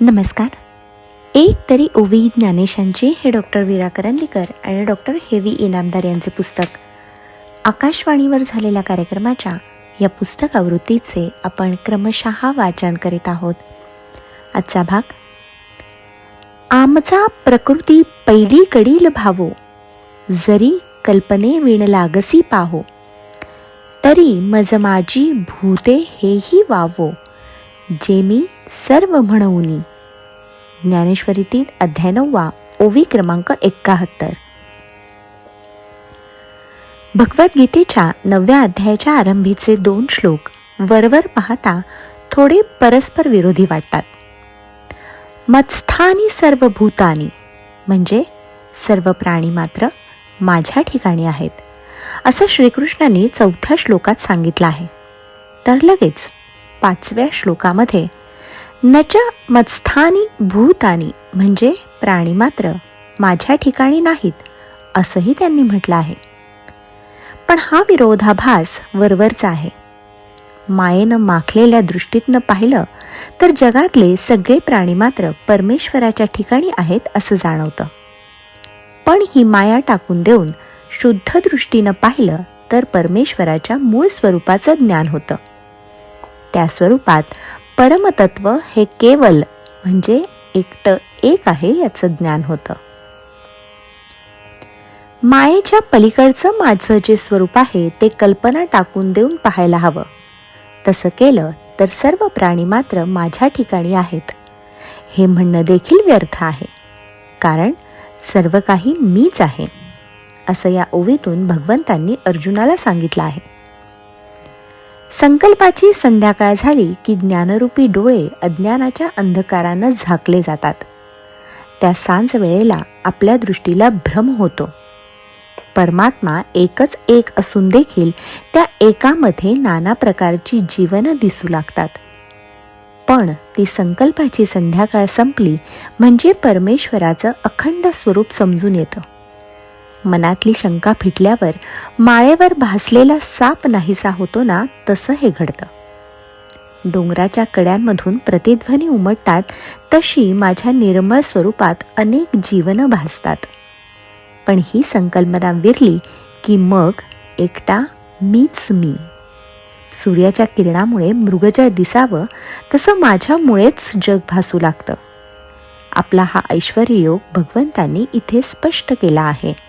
नमस्कार. एक तरी ओवी ज्ञानेशांची हे डॉक्टर विरा करंदीकर आणि डॉक्टर हेवी इनामदार यांचे पुस्तक. आकाशवाणीवर झालेल्या कार्यक्रमाच्या या पुस्तक आवृत्तीचे आपण क्रमशः वाचन करीत आहोत. आजचा भाग आमचा प्रकृती पहिली कडील भावो जरी कल्पने विण लागसी पाहो तरी मज माझी भूते हेही वावो जे मी सर्व म्हणवुनी. ज्ञानेश्वरीतील अध्याय नववा ओवी क्रमांक एक्काहत्तर भगवद्गीतेच्या नवव्या अध्यायाच्या आरंभीचे दोन श्लोक वरवर पाहता थोडे परस्पर विरोधी वाटतात. मत्स्थानी सर्व भूतानी म्हणजे सर्व प्राणी मात्र माझ्या ठिकाणी आहेत असं श्रीकृष्णांनी चौथ्या श्लोकात सांगितलं आहे. तर लगेच पाचव्या श्लोकामध्ये नच मत्स्थानी भूतानी म्हणजे प्राणी मात्र माझ्या ठिकाणी नाहीत असंही त्यांनी म्हटलं आहे. पण हा विरोधाभास वरवरचा आहे. मायेनं माखलेल्या दृष्टीतनं पाहिलं तर जगातले सगळे प्राणी मात्र परमेश्वराच्या ठिकाणी आहेत असं जाणवतं. पण ही माया टाकून देऊन शुद्ध दृष्टीनं पाहिलं तर परमेश्वराच्या मूळ स्वरूपाचं ज्ञान होतं. त्या स्वरूपात परमतत्व हे केवल म्हणजे एकटं एक आहे याचं ज्ञान होतं. मायेच्या पलीकडचं माझं जे स्वरूप आहे ते कल्पना टाकून देऊन पाहायला हवं. तसं केलं तर सर्व प्राणी मात्र माझ्या ठिकाणी आहेत. हे म्हणणं देखील व्यर्थ आहे. कारण सर्व काही मीच आहे असं या ओवीतून भगवंतांनी अर्जुनाला सांगितलं आहे. संकल्पाची संध्याकाळ झाली की ज्ञानरूपी डोळे अज्ञानाच्या अंधकारानं झाकले जातात. त्या सांज वेळेला आपल्या दृष्टीला भ्रम होतो. परमात्मा एकच एक असून देखील त्या एकामध्ये नाना प्रकारची जीवनं दिसू लागतात. पण ती संकल्पाची संध्याकाळ संपली म्हणजे परमेश्वराचं अखंड स्वरूप समजून येतं. मनातली शंका फिटल्यावर माळेवर भासलेला साप नाहीसा होतो ना तसं हे घडतं. डोंगराच्या कड्यांमधून प्रतिध्वनी उमटतात तशी माझ्या निर्मळ स्वरूपात अनेक जीवनं भासतात. पण ही संकल्पना विरली की मग एकटा मीच मी. सूर्याच्या किरणामुळे मृगजळ दिसावं तसं माझ्यामुळेच जग भासू लागतं. आपला हा ऐश्वर्ययोग भगवंतांनी इथे स्पष्ट केला आहे.